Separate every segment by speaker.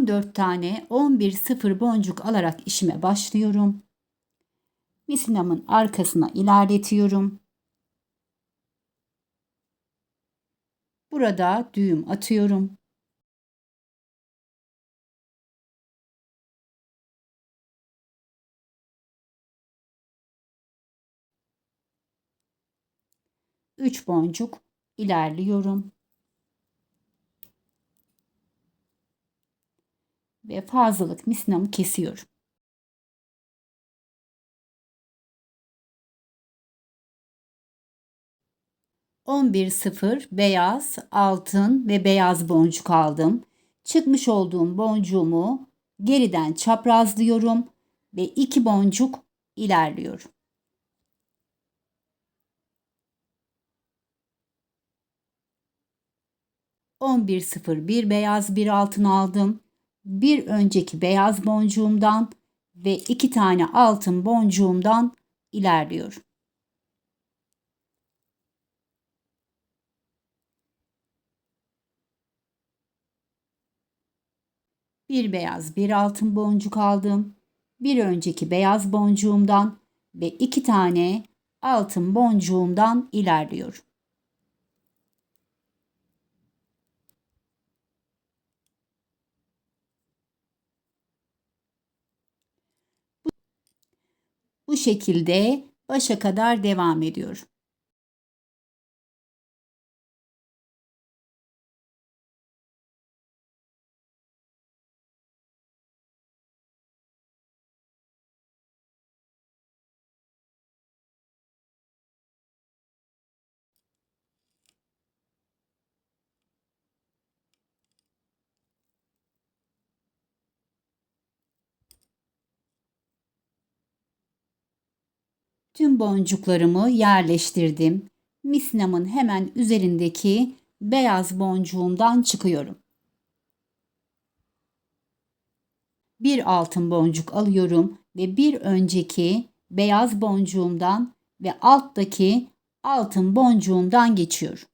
Speaker 1: 14 tane 11 sıfır boncuk alarak işime başlıyorum. Misinamın arkasına ilerletiyorum. Burada düğüm atıyorum. Üç boncuk ilerliyorum. Ve fazlalık misinamı kesiyorum. Sıfır beyaz, altın ve beyaz boncuk aldım. Çıkmış olduğum boncuğumu geriden çaprazlıyorum ve iki boncuk ilerliyorum. Bir beyaz bir altın aldım. Bir önceki beyaz boncuğumdan ve iki tane altın boncuğumdan ilerliyorum. Bir beyaz bir altın boncuk aldım. Bir önceki beyaz boncuğumdan ve iki tane altın boncuğumdan ilerliyorum. Bu şekilde başa kadar devam ediyorum. Tüm boncuklarımı yerleştirdim. Misnamın hemen üzerindeki beyaz boncuğumdan çıkıyorum. Bir altın boncuk alıyorum ve bir önceki beyaz boncuğumdan ve alttaki altın boncuğumdan geçiyorum.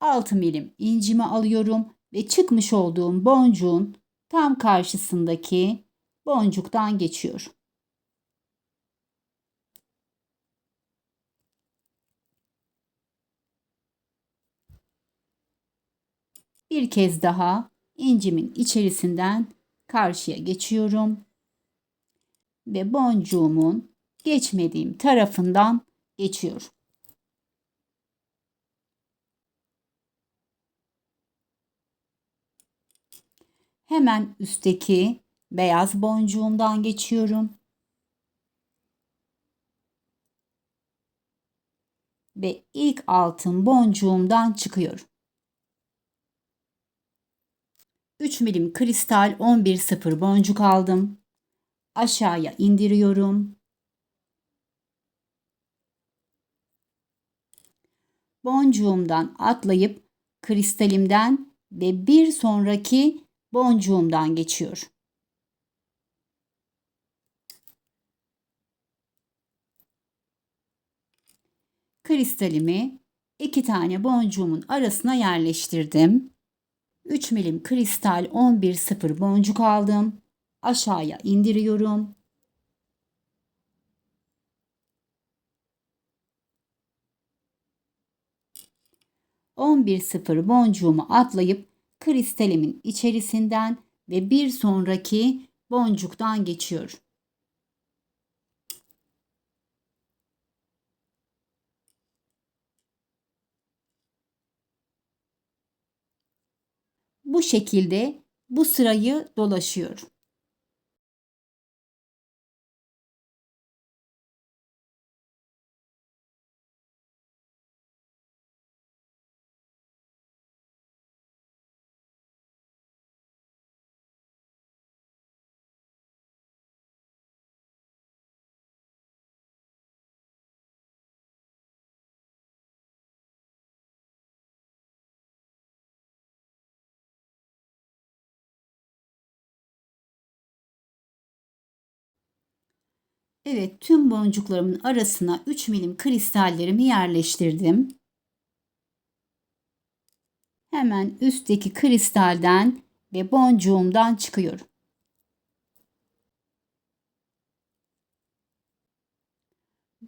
Speaker 1: Altı milim incimi alıyorum ve çıkmış olduğum boncuğun tam karşısındaki boncuktan geçiyor. Bir kez daha incimin içerisinden karşıya geçiyorum ve boncuğumun geçmediğim tarafından geçiyorum. Hemen üstteki beyaz boncuğumdan geçiyorum. Ve ilk altın boncuğumdan çıkıyorum. 3 milim kristal 11.0 boncuk aldım. Aşağıya indiriyorum. Boncuğumdan atlayıp kristalimden ve bir sonraki boncuğumdan geçiyor. Kristalimi iki tane boncuğumun arasına yerleştirdim. 3 milim kristal 11.0 boncuk aldım. Aşağıya indiriyorum. On bir sıfır boncuğumu atlayıp kristalimin içerisinden ve bir sonraki boncuktan geçiyor. Bu şekilde bu sırayı dolaşıyorum. Evet, tüm boncuklarımın arasına 3 milim kristallerimi yerleştirdim. Hemen üstteki kristalden ve boncuğumdan çıkıyorum.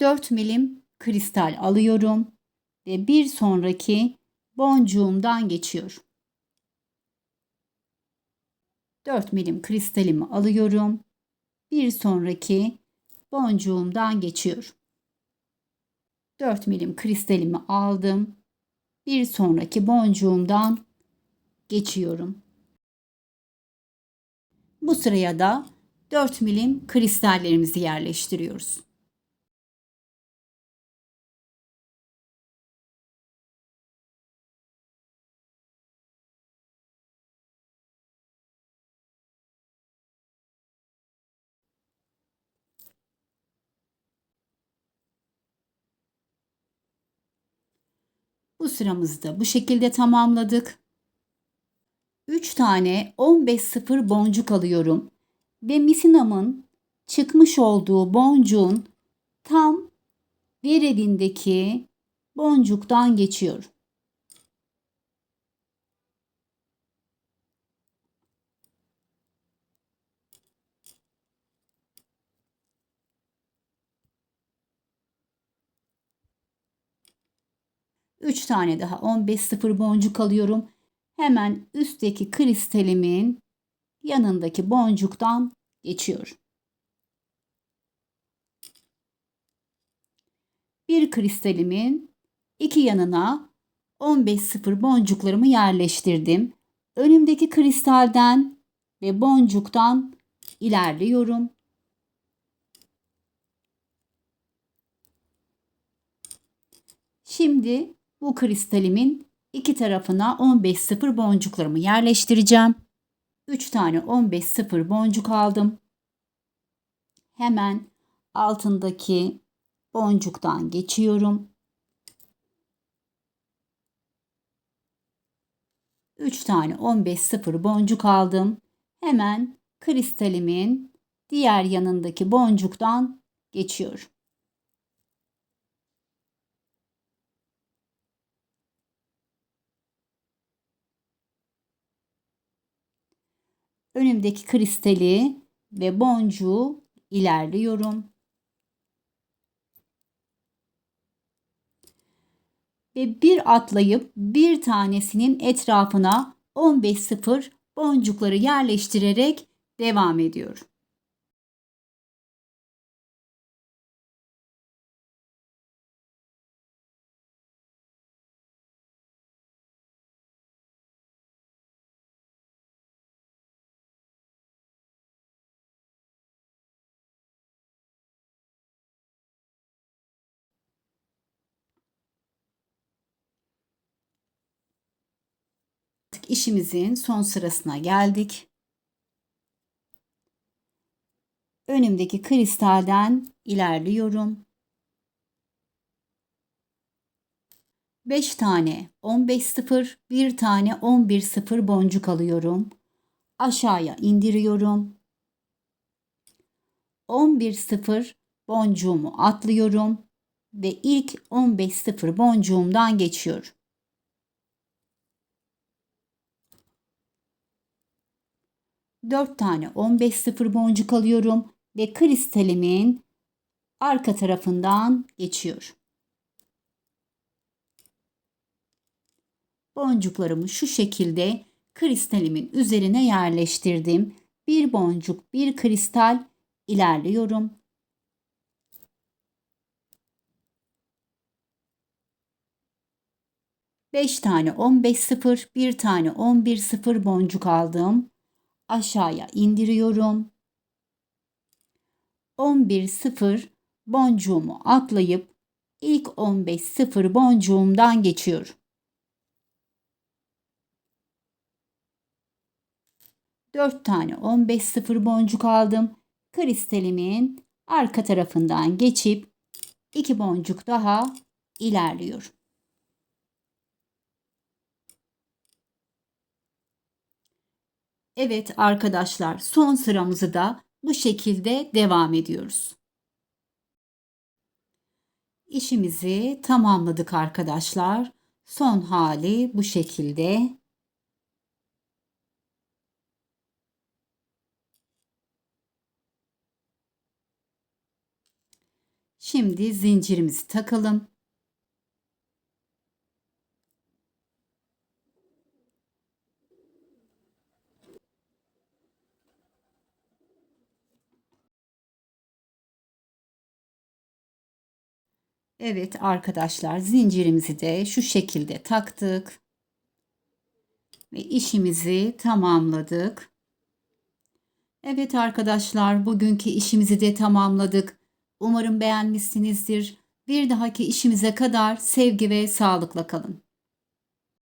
Speaker 1: Dört milim kristal alıyorum ve bir sonraki boncuğumdan geçiyorum. 4 milim kristalimi alıyorum. Bir sonraki boncuğumdan geçiyorum. 4 milim kristalimi aldım. Bir sonraki boncuğumdan geçiyorum. Bu sıraya da 4 milim kristallerimizi yerleştiriyoruz. Bu sıramızı da bu şekilde tamamladık. 3 tane 15 sıfır boncuk alıyorum ve misinamın çıkmış olduğu boncuğun tam diğerindeki boncuktan geçiyorum. Üç tane daha 15 sıfır boncuk alıyorum. Hemen üstteki kristalimin yanındaki boncuktan geçiyorum. Bir kristalimin iki yanına 15 sıfır boncuklarımı yerleştirdim. Önümdeki kristalden ve boncuktan ilerliyorum. Şimdi bu kristalimin iki tarafına 15 sıfır boncuklarımı yerleştireceğim. 3 tane 15 sıfır boncuk aldım. Hemen altındaki boncuktan geçiyorum. 3 tane 15 sıfır boncuk aldım. Hemen kristalimin diğer yanındaki boncuktan geçiyorum. Önümdeki kristali ve boncuğu ilerliyorum. Ve bir atlayıp bir tanesinin etrafına 15 sıfır boncukları yerleştirerek devam ediyorum. Artık işimizin son sırasına geldik. Önümdeki kristalden ilerliyorum. 5 tane 15 sıfır, 1 tane 11 sıfır boncuk alıyorum. Aşağıya indiriyorum. 11 sıfır boncuğumu atlıyorum ve ilk 15 sıfır boncuğumdan geçiyorum. 4 tane 15 sıfır boncuk alıyorum ve kristalimin arka tarafından geçiyor. Boncuklarımı şu şekilde kristalimin üzerine yerleştirdim. Bir boncuk, bir kristal ilerliyorum. Beş tane 15 sıfır, bir tane 11 sıfır boncuk aldım aşağıya indiriyorum. 11 sıfır boncuğumu atlayıp ilk 15 sıfır boncuğumdan geçiyorum. 4 tane 15 sıfır boncuk aldım. Kristalimin arka tarafından geçip 2 boncuk daha ilerliyorum. Evet arkadaşlar son sıramızı da bu şekilde devam ediyoruz. İşimizi tamamladık arkadaşlar. Son hali bu şekilde. Şimdi zincirimizi takalım. Evet arkadaşlar zincirimizi de şu şekilde taktık. Ve işimizi tamamladık. Evet arkadaşlar bugünkü işimizi de tamamladık. Umarım beğenmişsinizdir. Bir dahaki işimize kadar sevgi ve sağlıkla kalın.